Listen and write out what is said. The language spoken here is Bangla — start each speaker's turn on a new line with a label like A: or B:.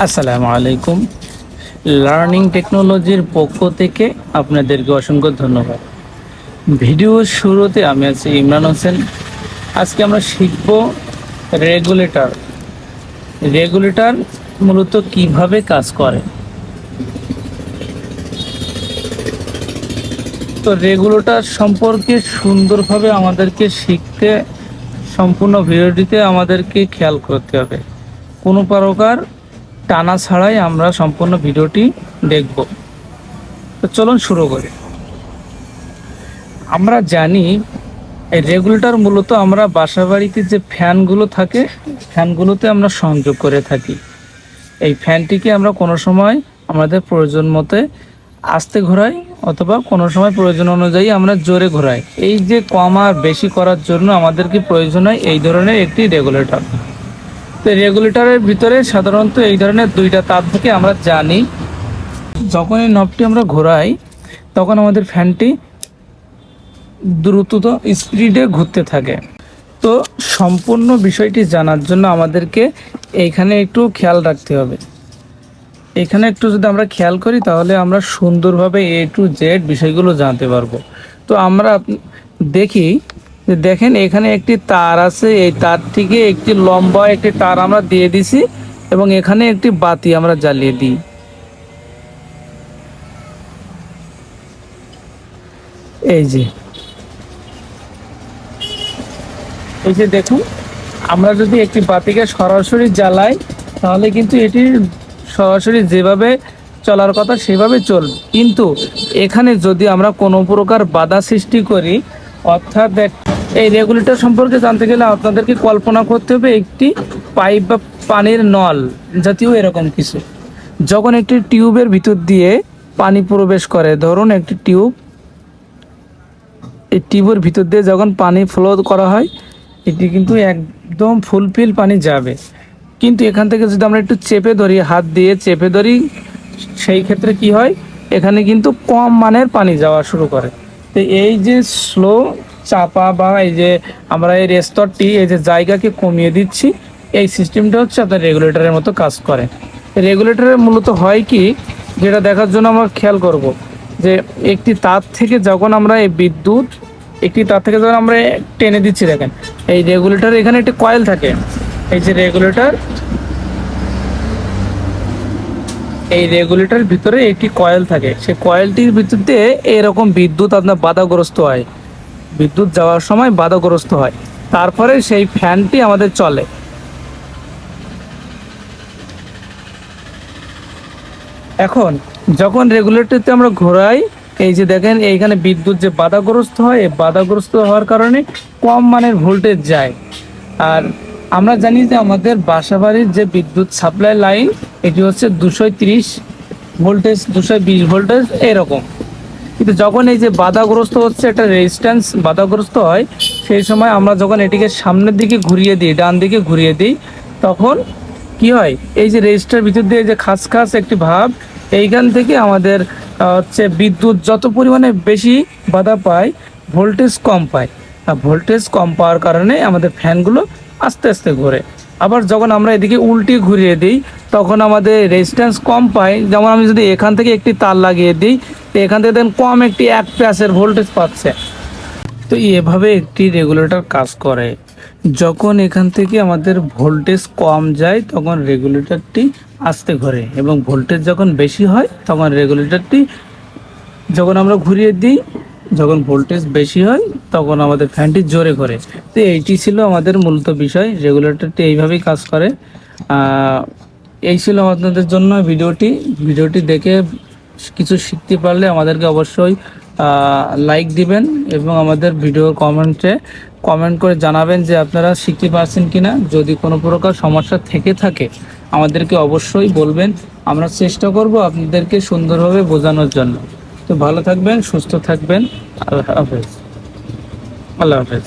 A: আসসালামু আলাইকুম। লার্নিং টেকনোলজির পক্ষ থেকে আপনাদেরকে অসংখ্য ধন্যবাদ। ভিডিওর শুরুতে আমি আছি ইমরান হোসেন। আজকে আমরা শিখব রেগুলেটর। রেগুলেটর মূলত কীভাবে কাজ করে? তো রেগুলেটর সম্পর্কে সুন্দরভাবে আমাদেরকে শিখতে, সম্পূর্ণ ভিডিওটিতে আমাদেরকে খেয়াল করতে হবে। কোনো প্রকার টানা ছাড়াই আমরা সম্পূর্ণ ভিডিওটি দেখব। তো চলুন শুরু করি। আমরা জানি এই রেগুলেটর মূলত আমরা বাসা বাড়িতে যে ফ্যানগুলো থাকে, ফ্যানগুলোতে আমরা সংযোগ করে থাকি। এই ফ্যানটিকে আমরা কোনো সময় আমাদের প্রয়োজন মতে আস্তে ঘোরাই অথবা কোনো সময় প্রয়োজন অনুযায়ী আমরা জোরে ঘোরাই। এই যে কম আর বেশি করার জন্য আমাদেরকে প্রয়োজন হয়? এই ধরনের একটি রেগুলেটর। তো রেগুলেটরের ভিতরে সাধারণত এই ধরনের দুইটা তার থেকে, আমরা জানি। যখন এই নবটি আমরা ঘোরাই, তখন আমাদের ফ্যানটি দ্রুত স্পিডে ঘুরতে থাকে। তো সম্পূর্ণ বিষয়টি জানার জন্য আমাদেরকে এইখানে একটু খেয়াল রাখতে হবে। এখানে একটু যদি আমরা খেয়াল করি, তাহলে আমরা সুন্দরভাবে এ টু জেড বিষয়গুলো জানতে পারব। তো আমরা দেখি দেখেন, এখানে একটি তার আছে। এই তার থেকে একটি লম্বা একটি তার আমরা দিয়ে দিছি এবং এখানে একটি বাতি আমরা জ্বালিয়ে দিই। এই যে। এই যে দেখুন, আমরা যদি একটি বাতিকে সরাসরি জ্বালাই, তাহলে কিন্তু এটি সরাসরি যেভাবে চলার কথা সেভাবে চলবে। কিন্তু এখানে যদি আমরা কোনো প্রকার বাধা সৃষ্টি করি, অর্থাৎ এই রেগুলেটর সম্পর্কে জানতে গেলে আপনাদেরকে কল্পনা করতে হবে, একটি পাইপ বা পানির নল জাতীয় এরকম কিছু। যখন একটি টিউবের ভিতর দিয়ে পানি প্রবেশ করে, ধরুন একটি টিউব, এই টিউবের ভিতর দিয়ে যখন পানি ফ্লো করা হয়, এটি কিন্তু একদম ফুলফিল পানি যাবে। কিন্তু এখান থেকে যদি আমরা একটু চেপে ধরি, হাত দিয়ে চেপে ধরি, সেই ক্ষেত্রে কি হয়? এখানে কিন্তু কম মানের পানি যাওয়া শুরু করে। তো এই যে স্লো চাপা বা এই যে আমরা এই রেস্তরটি, এই যে জায়গাকে কমিয়ে দিচ্ছি, এই সিস্টেমটা হচ্ছে আপনার রেগুলেটরের মতো কাজ করে। রেগুলেটরের মূলত হয় কি, যেটা দেখার জন্য আমরা খেয়াল করব যে একটি তার থেকে যখন আমরা এই বিদ্যুৎ, একটি তার থেকে যখন আমরা টেনে দিচ্ছি, দেখেন, এই রেগুলেটর এখানে একটি কয়েল থাকে। এই যে রেগুলেটর, এই রেগুলেটরের ভিতরে একটি কয়েল থাকে। সেই কয়েলটির ভিতর দিয়ে এরকম বিদ্যুৎ আপনার বাধাগ্রস্ত হয়। বিদ্যুৎ যাওয়ার সময় বাধাগ্রস্ত হয়। তারপরে সেই ফ্যানটি আমাদের চলে। এখন যখন রেগুলেটরতে আমরা ঘোরাই, এই যে দেখেন, এইখানে বিদ্যুৎ যে বাধাগ্রস্ত হয়, এই বাধাগ্রস্ত হওয়ার কারণে কম মানের ভোল্টেজ যায়। আর আমরা জানি যে আমাদের বাসাবাড়ির যে বিদ্যুৎ সাপ্লাই লাইন, এটি হচ্ছে দুশো তিরিশ ভোল্টেজ, দুশো বিশ ভোল্টেজ, এরকম। কিন্তু যখন এই যে বাধাগ্রস্ত হচ্ছে একটা রেজিস্ট্যান্স বাধাগ্রস্ত হয়, সেই সময় আমরা যখন এটিকে সামনের দিকে ঘুরিয়ে দিই, ডান দিকে ঘুরিয়ে দিই, তখন কি হয়? এই যে রেজিস্টার ভিতর দিয়ে যে খাস খাস একটি ভাব, এইখান থেকে আমাদের হচ্ছে বিদ্যুৎ যত পরিমাণে বেশি বাধা পায় ভোল্টেজ কম পায়। আর ভোল্টেজ কম পাওয়ার কারণে আমাদের ফ্যানগুলো আস্তে আস্তে ঘোরে। আবার যখন আমরা এদিকে উল্টি ঘুরিয়ে দিই তখন আমাদের রেজিস্ট্যান্স কম পাই যেমন আমি যদি এখান থেকে একটি তার লাগিয়ে দিই, তো এখান থেকে দেখেন কম একটি এক প্যাসের ভোল্টেজ পাচ্ছে। তো এভাবে একটি রেগুলেটর কাজ করে। যখন এখান থেকে আমাদের ভোল্টেজ কম যায়, তখন রেগুলেটরটি আসতে ঘরে এবং ভোল্টেজ যখন বেশি হয়, তখন রেগুলেটরটি যখন আমরা ঘুরিয়ে দিই, যখন ভোল্টেজ বেশি হয়, তখন আমাদের ফ্যানটি জোরে করে তো এইটি ছিল আমাদের মূলত বিষয়। রেগুলেটরটি এইভাবেই কাজ করে। এই ছিল আপনাদের জন্য ভিডিওটি। ভিডিওটি দেখে কিছু শিখতে পারলে আমাদেরকে অবশ্যই লাইক দিবেন এবং আমাদের ভিডিও কমেন্টে কমেন্ট করে জানাবেন যে আপনারা শিখতে পারছেন কি না যদি কোনো প্রকার সমস্যা থেকে থাকে, আমাদেরকে অবশ্যই বলবেন। আমরা চেষ্টা করব আপনাদেরকে সুন্দরভাবে বোঝানোর জন্য। তো ভালো থাকবেন, সুস্থ থাকবেন। আল্লাহ হাফেজ। আল্লাহ হাফেজ।